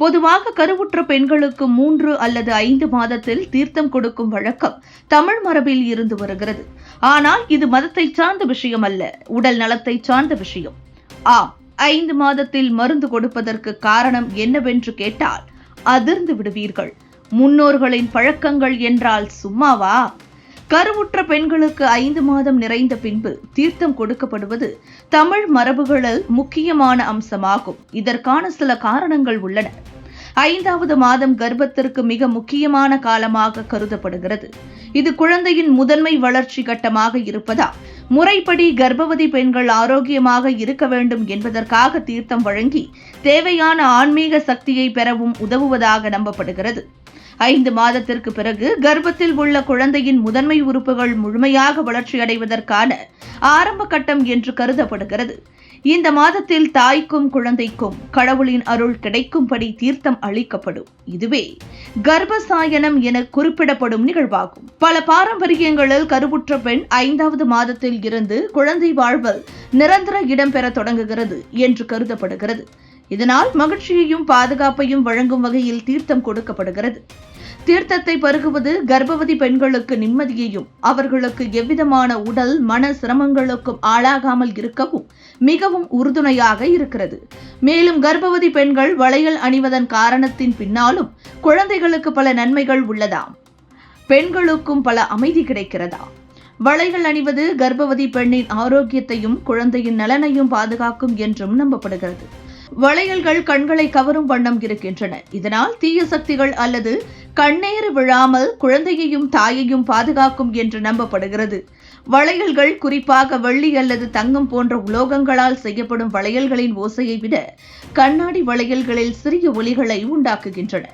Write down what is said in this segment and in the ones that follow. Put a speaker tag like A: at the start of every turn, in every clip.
A: பொதுவாக கருவுற்ற பெண்களுக்கு மூன்று அல்லது ஐந்து மாதத்தில் தீர்த்தம் கொடுக்கும் வழக்கம் தமிழ் மரபில் இருந்து வருகிறது. ஆனால் இது மதத்தை சார்ந்த விஷயம் அல்ல உடல் நலத்தை சார்ந்த விஷயம். ஆம் ஐந்து மாதத்தில் மருந்து கொடுப்பதற்கு காரணம் என்னவென்று கேட்டால் அதிர்ந்து விடுவீர்கள். முன்னோர்களின் பழக்கங்கள் என்றால் சும்மாவா? கருவுற்ற பெண்களுக்கு ஐந்து மாதம் நிறைந்த பின்பு தீர்த்தம் கொடுக்கப்படுவது தமிழ் மரபுகளில் முக்கியமான அம்சமாகும். இதற்கான சில காரணங்கள் உள்ளன. ஐந்தாவது மாதம் கர்ப்பத்திற்கு மிக முக்கியமான காலமாக கருதப்படுகிறது. இது குழந்தையின் முதன்மை வளர்ச்சி கட்டமாக இருப்பதால் முறைப்படி கர்ப்பவதி பெண்கள் ஆரோக்கியமாக இருக்க வேண்டும் என்பதற்காக தீர்த்தம் வழங்கி தேவையான ஆன்மீக சக்தியை பெறவும் உதவுவதாக நம்பப்படுகிறது. ஐந்து மாதத்திற்கு பிறகு கர்ப்பத்தில் உள்ள குழந்தையின் முதன்மை உறுப்புகள் முழுமையாக வளர்ச்சியடைவதற்கான ஆரம்ப கட்டம் என்று கருதப்படுகிறது. இந்த மாதத்தில் தாய்க்கும் குழந்தைக்கும் கடவுளின் அருள் கிடைக்கும்படி தீர்த்தம் அளிக்கப்படும். இதுவே கர்ப்பசாயனம் என குறிப்பிடப்படும் நிகழ்வாகும். பல பாரம்பரியங்களில் கருவுற்ற பெண் ஐந்தாவது மாதத்தில் இருந்து குழந்தை வாழ்வில் நிரந்தர இடம்பெற தொடங்குகிறது என்று கருதப்படுகிறது. இதனால் மகிழ்ச்சியையும் பாதுகாப்பையும் வழங்கும் வகையில் தீர்த்தம் கொடுக்கப்படுகிறது. தீர்த்தத்தை பருகுவது கர்ப்பவதி பெண்களுக்கு நிம்மதியையும் அவர்களுக்கு எவ்விதமான உடல் மன சிரமங்களுக்கும் ஆளாகாமல் இருக்கவும் மிகவும் உறுதுணையாக இருக்கிறது. மேலும் கர்ப்பவதி பெண்கள் வளையல் அணிவதன் காரணத்தின் பின்னாலும் குழந்தைகளுக்கு பல நன்மைகள் உள்ளதாம். பெண்களுக்கும் பல அமைதி கிடைக்கிறதாம் வளைகள் அணிவது கர்ப்பவதி பெண்ணின் ஆரோக்கியத்தையும் குழந்தையின் நலனையும் பாதுகாக்கும் என்றும் நம்பப்படுகிறது. வளையல்கள் கண்களை கவரும் வண்ணம் இருக்கின்றன. இதனால் தீய சக்திகள் அல்லது கண்ணேறு விழாமல் குழந்தையையும் தாயையும் பாதுகாக்கும் என்று நம்பப்படுகிறது. வளையல்கள் குறிப்பாக வெள்ளி அல்லது தங்கம் போன்ற உலோகங்களால் செய்யப்படும் வளையல்களின் ஓசையை விட கண்ணாடி வளையல்களில் சிறிய ஒலிகளை உண்டாக்குகின்றன.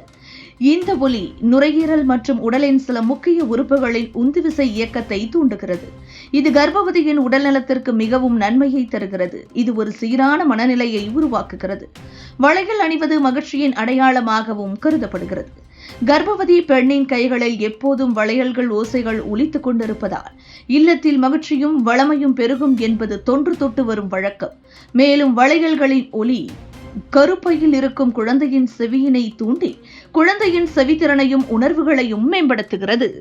A: இந்த ஒலி நுரையீரல் மற்றும் உடலின் சில முக்கிய உறுப்புகளின் உந்துவிசை இயக்கத்தை தூண்டுகிறது. இது கர்ப்பவதியின் உடல்நலத்திற்கு மிகவும் நன்மையை தருகிறது. இது ஒரு சீரான மனநிலையை உருவாக்குகிறது. வளையல் அணிவது மகிழ்ச்சியின் அடையாளமாகவும் கருதப்படுகிறது. கர்ப்பவதி பெண்ணின் கைகளில் எப்போதும் வளையல்கள் ஓசைகள் ஒலித்துக் கொண்டிருப்பதால் இல்லத்தில் மகிழ்ச்சியும் வளமையும் பெருகும் என்பது தொன்று தொட்டு வரும் வழக்கம். மேலும் வளையல்களின் ஒலி கருப்பையில் இருக்கும் குழந்தையின் செவியினை தூண்டி குழந்தையின் செவித்திறனையும் உணர்வுகளையும் மேம்படுத்துகிறது.